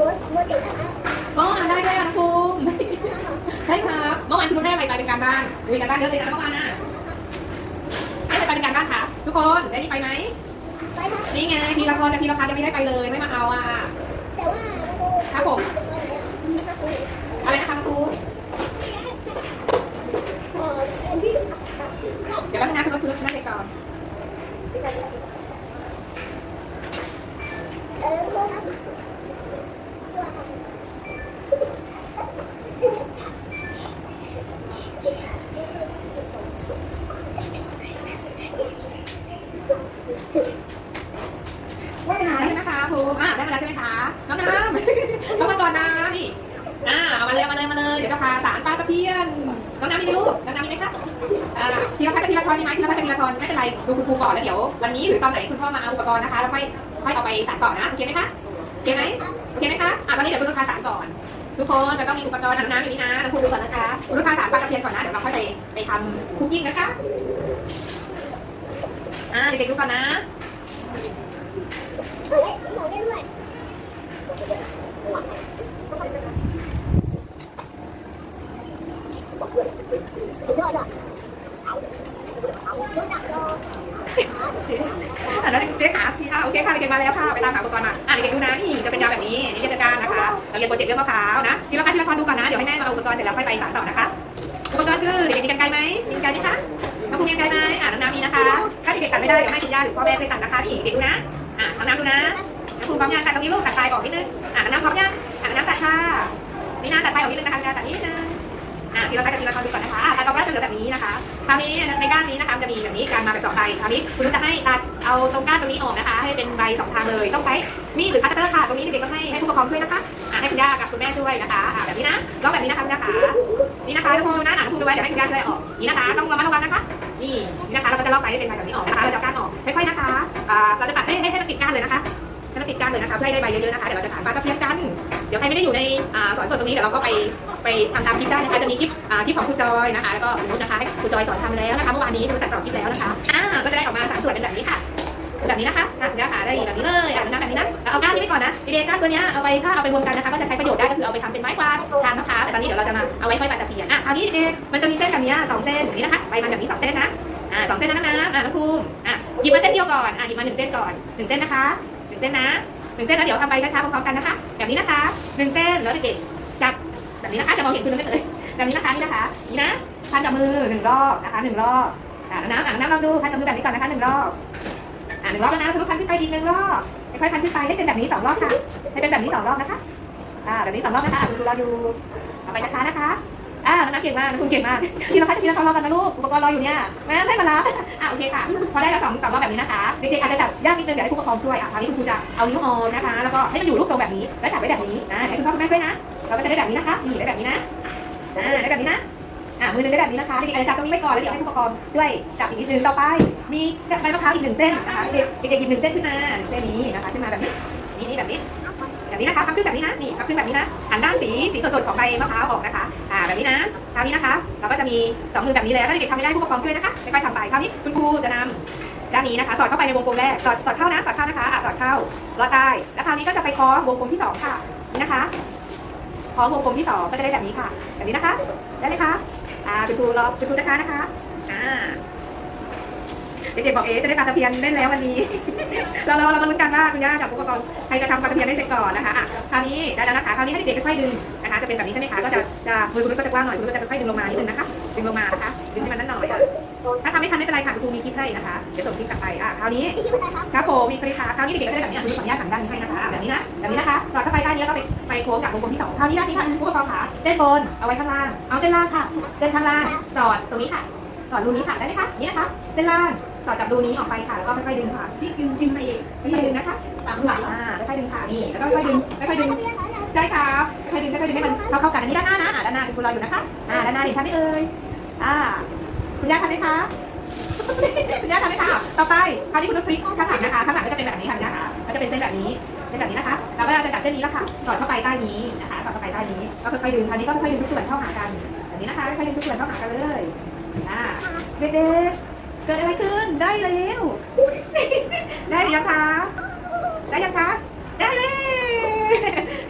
เด็กนะครับเมื่อวานได้ด้วยอะนะภูมิใช่ครับเมื่อวานคุณได้อะไรไปเป็นการบ้านมีการบ้านเยอะเลยนะเมื่อวานน่ะได้อะไรไปเป็นการบ้านค่ะ ทุกคนได้นี่ไปไหมไปครับนี่ไงทีละคนแต่ทีละพันยังไม่ได้ไปเลยไม่มาเอาอะแต่ว่าครูครับผมอะไรนะคะครูเอ่อเดี๋ยวแป๊บนึงนะคุณคุณรถนั่งไปก่อนเออ ว่าไปไหนนะคะครูอ่าได้มาแล้วใช่ไหมคะน้องน้ำเข้ามาก่อนนะนี่อ่ามาเลยมาเลยมาเลยเดี๋ยวจะพาสารปลาตะเพียนน้องน้ำมีไหมลูกน้องน้ำมีไหมคะอ่าทีละพันกับทีละทอนดีไหมทีละพันกับทีละทอนไม่เป็นไรดูคุณครูก่อนแล้วเดี๋ยววันนี้หรือตอนไหนคุณพ่อมาเอาอุปกรณ์นะคะแล้วค่อยค่อยเอาไปสารต่อนะโอเคไหมคะโอเคไหม โอเคไหมคะอ่าตอนนี้เดี๋ยวคุณลูกพาสารก่อน ทุกคนจะต้องมีอุปกรณ์ทำน้ำอยู่นี่นะน้องครูดูก่อนนะคะคุณลูกพาสารปลาตะเพียนก่อนนะ เดี๋ยวเราค่อยไปไปทำคุกกิ้งนะคะ อ่าเด็กๆดูก่อนนะ เฮ้ยหมอเล่นด้วยสุดยอดอะรู้จักรอ อะแล้วเจ๊ขาชี้อะโอเคค่ะเด็กมาแล้วค่ะไปตามหาอุปกรณ์มาอะเด็กๆดูนะนี่จะเป็นยาแบบนี้นี่เทศกาลนะคะเราเรียนโปรเจกต์เรื่องมะพร้าวนะทีละขั้นทีละขั้นดูก่อนนะเดี๋ยวให้แม่มาเอาอุปกรณ์เสร็จแล้วค่อยไปสานต่อนะคะ อุปกรณ์คือเด็กๆมีกันไกลไหมมีกันไกลไหมคะน้องภูมิมีกันไกลไหมอะน้องน้ำมีนะคะ ถ้าเด็กๆตัดไม่ได้เดี๋ยวให้คุณย่าหรือพ่อแม่ช่วยตัดนะคะนี่เด็กดูนะอะน้องน้ำดูนะน้องภูมิพร้อมยังตัดตรงนี้ลูกตัดปลายออกนิดนึงอะน้องน้ำพร้อมยังอะน้องน้ำตัดค่ะนี่นะตัดปลายออกนิดนึงนะคะตัดนิดนึง อะทีละขั้นกับทีละขั้นดูก่อนนะคะอะตัดออกแล้จะเหลือแบบนี้นะคะคราวนี้ในก้านนี้นะคะจะมีแบบนี้การมาเป็นสองใบคราวนี้คุณจะให้ตัดเอาตรงก้านตรงนี้ออกนะคะ ให้เป็นใบสองทางเลยต้องใช้มีดหรือคัตเตอร์ค่ะตรงนี้เด็กๆก็ให้ให้ผู้ปกครองช่วยนะคะอะให้คุณย่ากับคุณแม่ช่วยนะคะอะแบบนี้นะลอกแบบนี้นะคะคุณย่าขานี่นะคะทุกคนนะอ่านทุกคนดูไว้เดี๋ยวให้คุณย่าช่วยออกนี่นะคะต้องระมัดระวังนะคะนี่นี่นะคะเราก็จะลอกไปให้เป็นใบแบบนี้ออกนะคะเราจะก้านออกค่อยๆนะคะเราจะตัดให้ให้มันติดก้านเลยนะคะ ติดก้านเลยนะคะเพื่อให้ได้ใบเยอะๆนะคะเดี๋ยวเราจะสานปลาตะเพียนกัน เดี๋ยวใครไม่ได้อยู่ในอ่าสอนสดตรงนี้เดี๋ยวเราก็ไปไปทำตามคลิปได้นะคะจะมีคลิปอ่าคลิปของครูจอยนะคะแล้วก็สมมตินะคะให้ครูจอยสอนทำแล้วนะคะเมื่อวานนี้ครูตัดต่อคลิปแล้วนะคะอ่าก็จะได้ออกมาสามส่วนเป็นแบบนี้ค่ะแบบนี้นะคะอะคุณย่าขาได้แบบนี้เลยอะนะแบบนี้นะเอาก้านนี้ไปก่อนนะดีเดก้านตัวนี้เอาไปถ้าเอาไปรวมกันนะคะก็จะใช้ประโยชน์ได้ก็คือเอาไปทำเป็นไม้กวาดทางมะพร้าวแต่ตอนนี้เดี๋ยวเราจะมาเอาไว้ค่อยปัดตะเพียนอะคราวนี้เด็กๆมันจะมีเส้นแบบนี้สองเส้นอย่างนี้นะคะใบมันแบบนี้สองเส้นนะอ่าสองเส้นนะน้ำน้ำอะน้ำภูมิอะหยิบมาเส้นเดียวก่อนอะหยิบมาหนึ่งเส้นก่อนหนึ่งเส้นนะคะ เส้นนะหนึ่งเส้นแล้วเดี๋ยวทำไปช้าๆพร้อมๆกันนะคะ แบบนี้นะคะหนึ่งเส้นแล้วเด็กๆจับแบบนี้นะคะจะมองเห็นคุณไหมเอ่ยแบบนี้นะคะนี่นะคะนี่นะพันกับมือหนึ่งรอบนะคะหนึ่งรอบอะน้ำอะน้ำลองดูพันกับมือแบบนี้ก่อนนะคะหนึ่งรอบอ่าหนึ่งรอบแล้วนะคุณลูกพันขึ้นไปอีกหนึ่งรอบค่อยๆพันขึ้นไปให้เป็นแบบนี้สองรอบค่ะให้เป็นแบบนี้สองรอบนะคะอ่าแบบนี้สองรอบนะคะอะคุณครูรออยู่เอาไปช้าๆนะคะ อ่าน้องน้ำเก่งมากน้องคุณเก่งมากทีละพันทีละสองรอกันนะลูก อุปกรณ์รออยู่เนี่ยแม่ให้มารับอะโอเคค่ะ พอได้แล้วสองสองรอบแบบนี้นะคะ เด็กๆอาจจะจับยากนิดนึงเดี๋ยวให้ผู้ปกครองช่วย อะคราวนี้คุณครูจะเอานิ้วออมนะคะ แล้วก็ให้มันอยู่รูปทรงแบบนี้ แล้วจับไว้แบบนี้นะให้คุณพ่อคุณแม่ช่วยนะ เราก็จะได้แบบนี้นะคะ นี่ได้แบบนี้นะอ่าได้แบบนี้นะ อ่ามือหนึงได้แบบนี้นะคะเด็กๆอาจจะจับตรงนี้ไว้ก่อนแล้วเดี๋ยวให้ผู้ปกครองช่วยจับอีกนิดนึงต่อไป มีใบมะพร้าวอีกหนึ่งเส้นนะคะเด็กเด็กๆหยิบหนึ่งเส้นขึ้นมาเส้นนี้นะคะขึ้นมาแบบนี้นี่นี่แบบนี้แบบนี้นะคะพับขึ้นแบบนี้นะนี่พับขึ้นแบบนี้นะหันด้านสีสีสดๆของใบมะพร้าวออกนะคะอ่าแบบนี้นะคราวนี้นะคะ เราก็จะมีสองมือแบบนี้แล้วถ้าเด็กๆทำไม่ได้ผู้ปกครองช่วยนะคะค่อยๆทำไปคราวนี้คุณครูจะนำด้านนี้นะคะ สอดเข้าไปในวงกลมแรกสอดสอดเข้านะสอดเข้านะคะอะสอดเข้าลอดใต้แล้วคราวนี้ก็จะไปคล้องวงกลมที่สองค่ะนี่นะคะคล้องวงกลมที่สองก็จะได้แบบนี้ค่ะแบบนี้นะคะได้ไหมคะ อ่าคุณครูรอคุณครูช้าๆนะคะอ่า เด็กๆบอกเอ๊จะได้ปลาตะเพียนเล่นแล้ววันนี้ เราเราเรามาลุ้นกันว่าคุณย่ากับผู้ปกครองใครจะทำปลาตะเพียนได้เสร็จก่อนนะคะอะคราวนี้ได้แล้วนะคะคราวนี้ให้เด็กๆค่อยๆดึงนะคะจะเป็นแบบนี้ใช่ไหมคะก็จะจะมือคุณก็จะกว้างหน่อยคุณก็จะค่อยๆดึงลงมานิดนึงนะคะดึงลงมานะคะดึงให้มันนั่นหน่อยอะถ้าทำไม่ทันไม่เป็นไรค่ะคุณครูมีคลิปให้นะคะเดี๋ยวส่งคลิปกลับไปอะคราวนี้ครับผมมีคลิปค่ะคราวนี้เด็กๆก็ได้แบบนี้คุณขออนุญาตหันด้านนี้ให้นะคะแบบนี้นะแบบนี้นะคะสอดเข้าไปใต้นี้แล้วก็ไปไปโค้งกับวงกลมที่สองคราวนี้ด้านนี้ค่ะผู้ปกครองขาเส้นบนเอาไว้ข้างล่างเอาเส้นล่างค่ะเส้นข้างล่างสอดตรงนี้ค่ะสอดรูนี้ค่ะได้ไหมคะนี่นะคะเส้นล่าง สอดจากรูนี้ออกไปค่ะ แล้วก็ค่อยๆดึงค่ะพี่กินจิ้มไปอีกค่อยๆดึงนะคะตามหลังอ่าค่อยๆดึงค่ะนี่แล้วก็ค่อยๆดึงค่อยๆดึงได้ครับค่อยๆดึงค่อยๆดึงให้มันเข้าเข้ากันอันนี้ด้านหน้านะอ่าด้านหน้าคุณครูรออยู่นะคะอ่าด้านหน้าเห็นชัดไหมเอ่ยอ่าคุณย่าทำไหมคะคุณย่าทำไหมคะต่อไปคราวนี้คุณลูกคลิกข้างหลังนะคะข้างหลังก็จะเป็นแบบนี้ค่ะคุณย่าค่ะก็จะเป็นเส้นแบบนี้เส้นแบบนี้นะคะเราก็จะจับเส้นนี้แล้วค่ะสอดเข้าไปใต้นี้นะคะสอดเข้าไปใต้นี้ก็ค่อยๆดึงคราวนี้ก็ค่อยๆดึงทุกส่วนเข้าหากันแบบนี้นะคะค่อยๆดึงทุกส่วนเข้าหากันเลยอ่าเด็กๆเกิดอะไรขึ้น ได้แล้ว ได้ยังคะ ได้ยังคะ